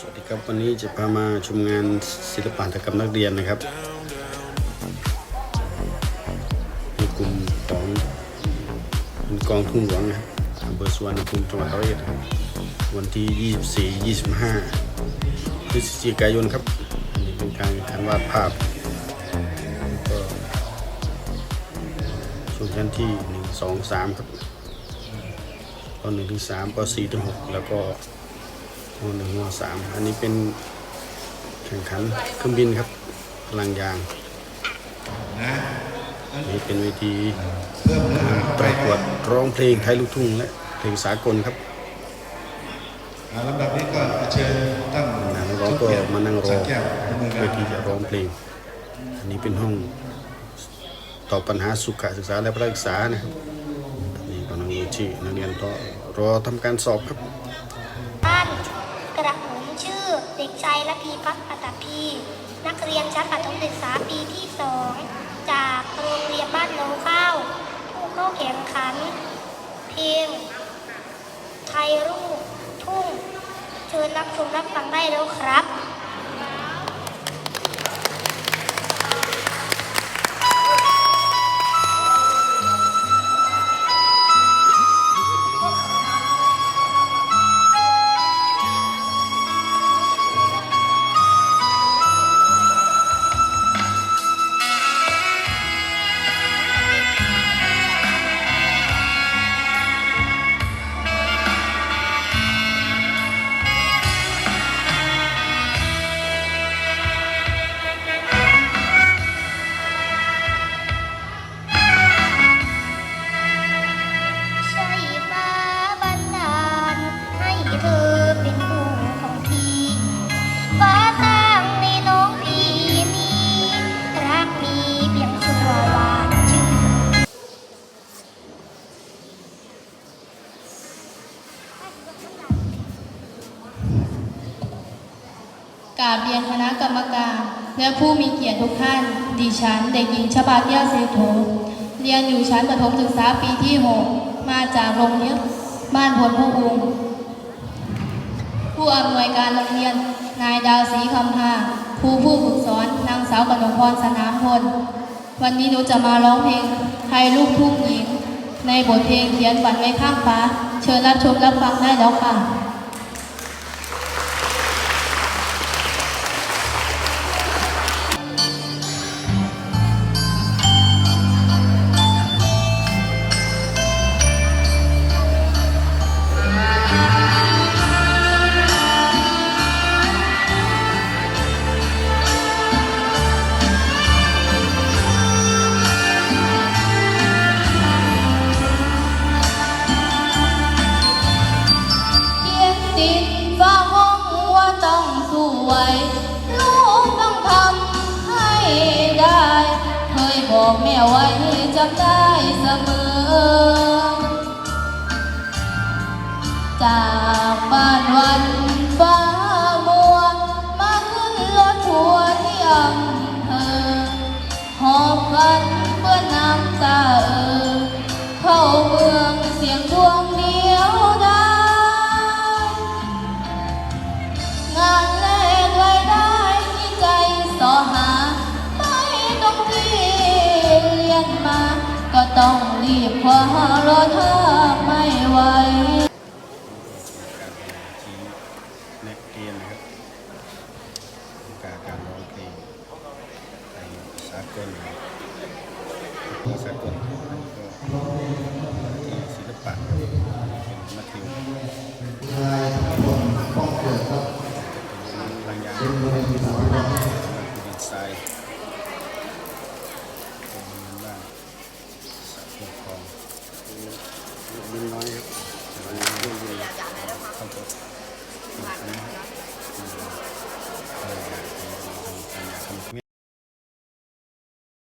สวัสดีครับวันนี้จะพามาชมงานศิลปหัตถกรรมนักเรียนนะครับในกลุ่มของกองทุ่งหลวงนะครับอำเภอสุวรรณภูมิจังหวัดร้อยเอ็ดวันที่ 24 25พฤศจิกายนครับอันนี้เป็นการแข่งขันวาดภาพก็ส่วนชั้นที่ 1 2 3 ครับป .1 ถึง3ป .4 ถึง6แล้วก็ มหนึ่งมสามอันนี้เป็นแข่งขันเครื่องบินครับพลังยางอันนี้เป็นเวทีการประกวดร้องเพลงไทยลูกทุ่งและเพลงสากลครับอ่าลำดับนี้ก็เชิญตั้งนักร้องก็มานั่งรอสักแก้วดำเนินเวการทีจะร้องเพลง อันนี้เป็นห้องตอบปัญหาสุขศึกษาและประศึกษานะครับนี่กำลังดูที่นักเรียนก็รอทำการสอบครับบ้านกระผมชื่ อเด็กชายระพีพัฒน์อัตพี นักเรียนชั้นประถมศึกษาปีที่สองจากโรงเรียนบ้านโนข้าว ผู้เข้าแข่งขัน เพลงไทยรูปทุ่ง เชิญรับชมรับฟังได้แล้วครับ กราบเรียนคณะกรรมการ และผู้มีเกียรติทุกท่าน ดิฉัน เด็กหญิงชบาเทียเซโถเรียนอยู่ชั้นประถมศึกษาปีที่ 6 มาจากโรงเรียนบ้านพลผู้อุงผู้อำนวยการโรงเรียน นายดาวศรีคำพาครูผู้ฝึกสอน นางสาวกนกพรสนามพล วันนี้หนูจะมาร้องเพลงไทยลูกทุ่งหญิง ในบทเพลงเขียนฝันไว้ข้างฟ้า เชิญรับชมรับฟังได้แล้วค่ะ จากบ้านวันฟ้ามัวมาขึ้นรถทัวร์ที่อำเภอหอบกันเพื่อนน้ำตา ก็ต้องรีบคว้ารถถ้าไม่ไหวการเรียนชี้แนะเรียนนะครับการการร้องเพลงในสากลเพลงสากล Mm-hmm.